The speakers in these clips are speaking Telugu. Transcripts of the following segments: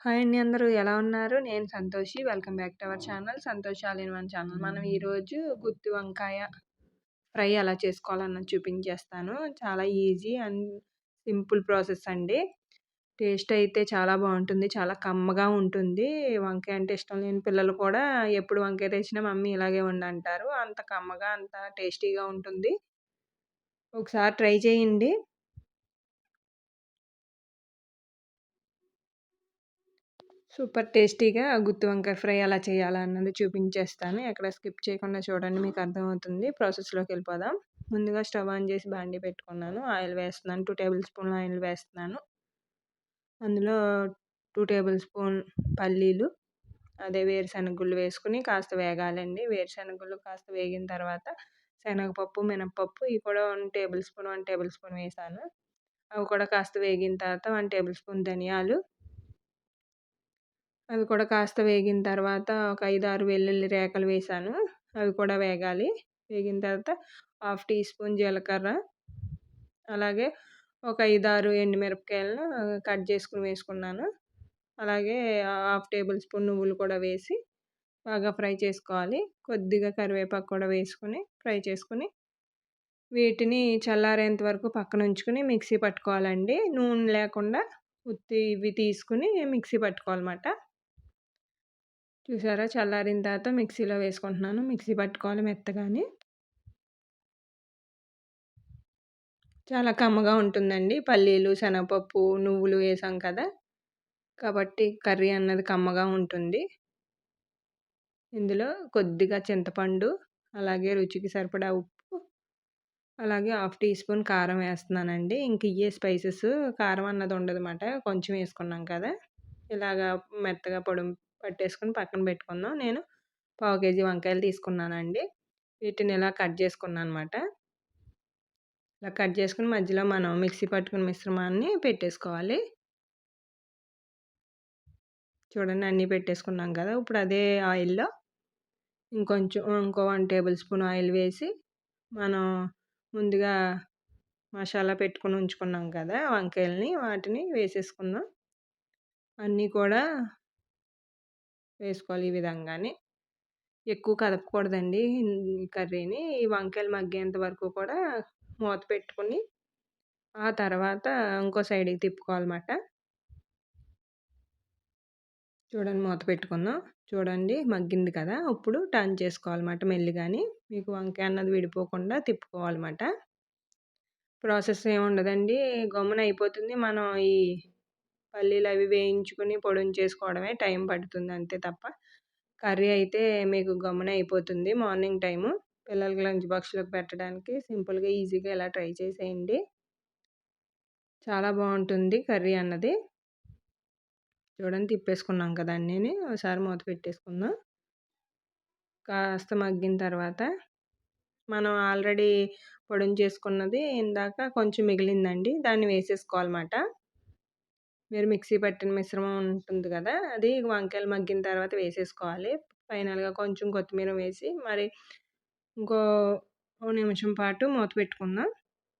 హాయ్ అండి అందరూ. ఎలా ఉన్నారు? నేను Santoshi. Welcome back to our channel. Santosh all in one channel. మనం ఈరోజు గుత్తి వంకాయ ఫ్రై ఎలా చేసుకోవాలన్నది చూపించేస్తాను. చాలా ఈజీ అండ్ సింపుల్ ప్రాసెస్ అండి. టేస్ట్ అయితే చాలా బాగుంటుంది. చాలా కమ్మగా ఉంటుంది. వంకాయ అంటే ఇష్టం లేని పిల్లలు కూడా ఎప్పుడు వంకాయ తెచ్చినా మమ్మీ ఇలాగే ఉండంటారు అంత కమ్మగా అంత టేస్టీగా ఉంటుంది. ఒకసారి ట్రై చేయండి. సూపర్ టేస్టీగా గుత్తి వంకాయ ఫ్రై అలా చేయాలా అన్నది చూపించేస్తాను. ఎక్కడ స్కిప్ చేయకుండా చూడండి మీకు అర్థమవుతుంది. ప్రాసెస్లోకి వెళ్ళిపోదాం. ముందుగా స్టవ్ ఆన్ చేసి బాండి పెట్టుకున్నాను. ఆయిల్ వేస్తున్నాను. టూ టేబుల్ స్పూన్ ఆయిల్ వేస్తున్నాను. అందులో టూ టేబుల్ స్పూన్ పల్లీలు అదే వేరుశనగుళ్ళు వేసుకుని కాస్త వేగాలండి. వేరుశనగుళ్ళు కాస్త వేగిన తర్వాత శనగపప్పు మినపప్పు ఇవి కూడా one tablespoon one tablespoon వేసాను. అవి కూడా కాస్త వేగిన తర్వాత వన్ టేబుల్ స్పూన్ ధనియాలు అవి కూడా కాస్త వేగిన తర్వాత ఒక ఐదు ఆరు వెల్లుల్లి రేఖలు వేసాను. అవి కూడా వేగాలి. వేగిన తర్వాత హాఫ్ టీ స్పూన్ జీలకర్ర. అలాగే ఒక ఐదు ఆరు ఎండుమిరపకాయలను కట్ చేసుకుని వేసుకున్నాను. అలాగే హాఫ్ టేబుల్ స్పూన్ నువ్వులు కూడా వేసి బాగా ఫ్రై చేసుకోవాలి. కొద్దిగా కరివేపాకు కూడా వేసుకుని ఫ్రై చేసుకుని వీటిని చల్లారేంత వరకు పక్కన ఉంచుకుని మిక్సీ పట్టుకోవాలండి. నూనె లేకుండా ఉత్తి ఇవి తీసుకుని మిక్సీ పట్టుకోవాలన్నమాట. చూసారా? చల్లారిన తర్వాత మిక్సీలో వేసుకుంటున్నాను. మిక్సీ పట్టుకోవాలి మెత్తగాని. చాలా కమ్మగా ఉంటుందండి. పల్లీలు శనగపప్పు నువ్వులు వేసాం కదా! కాబట్టి కర్రీ అన్నది కమ్మగా ఉంటుంది. ఇందులో కొద్దిగా చింతపండు అలాగే రుచికి సరిపడా ఉప్పు అలాగే హాఫ్ టీ స్పూన్ కారం వేస్తున్నానండి. ఇంక ఇవే స్పైసెస్ కారం అన్నది ఉండదు అన్నమాట కొంచెం వేసుకున్నాం కదా! ఇలాగా మెత్తగా పొడి పట్టేసుకుని పక్కన పెట్టుకుందాం. నేను పావు కేజీ వంకాయలు తీసుకున్నానండి. వీటిని ఇలా కట్ చేసుకున్నాను అనమాట ఇలా కట్ చేసుకుని మధ్యలో మనం మిక్సీ పట్టుకున్న మిశ్రమాన్ని పెట్టేసుకోవాలి. చూడండి అన్నీ పెట్టేసుకున్నాం కదా! ఇప్పుడు అదే ఆయిల్లో ఇంకొంచెం ఇంకో వన్ టేబుల్ స్పూన్ ఆయిల్ వేసి మనం ముందుగా మసాలా పెట్టుకుని ఉంచుకున్నాం కదా! వంకాయలని వాటిని వేసేసుకుందాం. అన్నీ కూడా వేసుకోవాలి ఈ విధంగానే. ఎక్కువ కదపకూడదండి. కర్రీని ఈ వంకాయలు మగ్గేంత వరకు కూడా మూత పెట్టుకుని ఆ తర్వాత ఇంకో సైడ్కి తిప్పుకోవాలన్నమాట. చూడండి మూత పెట్టుకుందాం చూడండి మగ్గింది కదా! ఇప్పుడు టర్న్ చేసుకోవాలన్నమాట మెల్లిగాని. మీకు వంకాయ అన్నది విడిపోకుండా తిప్పుకోవాలన్నమాట. ప్రాసెస్ ఏముండదండి. గమ్మున అయిపోతుంది. మనం ఈ పల్లీలు అవి వేయించుకుని పొడిని చేసుకోవడమే టైం పడుతుంది అంతే తప్ప. కర్రీ అయితే మీకు గమ్మున అయిపోతుంది మార్నింగ్ టైము. పిల్లలకి లంచ్ బాక్స్లోకి పెట్టడానికి సింపుల్గా ఈజీగా ఇలా ట్రై చేసేయండి. చాలా బాగుంటుంది కర్రీ అన్నది. చూడండి తిప్పేసుకున్నాం కదా అన్నీ ఒకసారి మూత పెట్టేసుకుందాం. కాస్త మగ్గిన తర్వాత మనం ఆల్రెడీ పొడిని చేసుకున్నది ఇందాక కొంచెం మిగిలిందండి. దాన్ని వేసేసుకోవాలన్నమాట. మీరు మిక్సీ పట్టిన మిశ్రమం ఉంటుంది కదా అది వంకాయలు మగ్గిన తర్వాత వేసేసుకోవాలి. ఫైనల్గా కొంచెం కొత్తిమీర వేసి మరి ఇంకో నిమిషం పాటు మూత పెట్టుకుందాం.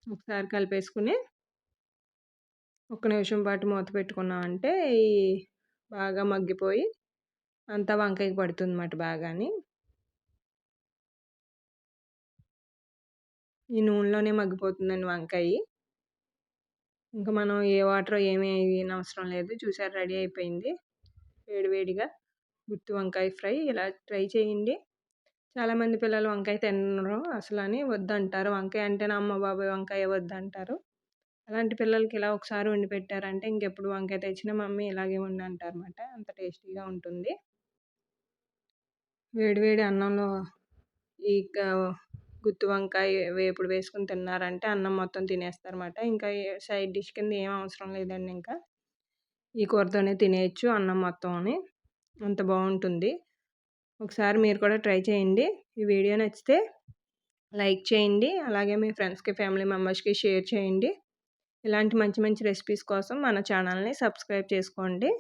ఒకసారి కలిపేసుకుని ఒక నిమిషం పాటు మూత పెట్టుకున్నాం అంటే ఈ బాగా మగ్గిపోయి అంతా వంకాయకి పడుతుంది అన్నమాట బాగాని. ఈ నూనెలోనే మగ్గిపోతుందండి వంకాయ. ఇంకా మనం ఏ వాటర్ ఏమీ అవసరం లేదు. చూసారు రెడీ అయిపోయింది. వేడివేడిగా గుత్తి వంకాయ ఫ్రై ఇలా ట్రై చేయండి. చాలామంది పిల్లలు వంకాయ తినరు అసలు అని వద్దంటారు. వంకాయ అంటేనే అమ్మ బాబాయ్ వంకాయ వద్దంటారు. అలాంటి పిల్లలకి ఇలా ఒకసారి వండి పెట్టారంటే ఇంకెప్పుడు వంకాయ తెచ్చినా మమ్మీ ఇలాగే వండి అంటారనమాట అంత టేస్టీగా ఉంటుంది. వేడివేడి అన్నంలో ఈ గుత్తి వంకాయ వేపుడు వేసుకుని తిన్నారంటే అన్నం మొత్తం తినేస్తారన్నమాట. ఇంకా సైడ్ డిష్ కింద ఏం అవసరం లేదండి ఇంకా. ఈ కూరతోనే తినేయచ్చు అన్నం మొత్తం అని. అంత బాగుంటుంది. ఒకసారి మీరు కూడా ట్రై చేయండి. ఈ వీడియో నచ్చితే లైక్ చేయండి. అలాగే మీ ఫ్రెండ్స్కి ఫ్యామిలీ మెంబర్స్కి షేర్ చేయండి. ఇలాంటి మంచి మంచి రెసిపీస్ కోసం మన ఛానల్ని సబ్స్క్రైబ్ చేసుకోండి.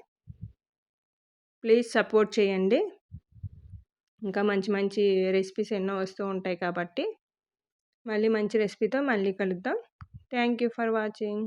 ప్లీజ్ సపోర్ట్ చేయండి. ఇంకా మంచి మంచి రెసిపీస్ ఎన్నో వస్తూ ఉంటాయి కాబట్టి మళ్ళీ మంచి రెసిపీతో మళ్ళీ కలుద్దాం. Thank you for watching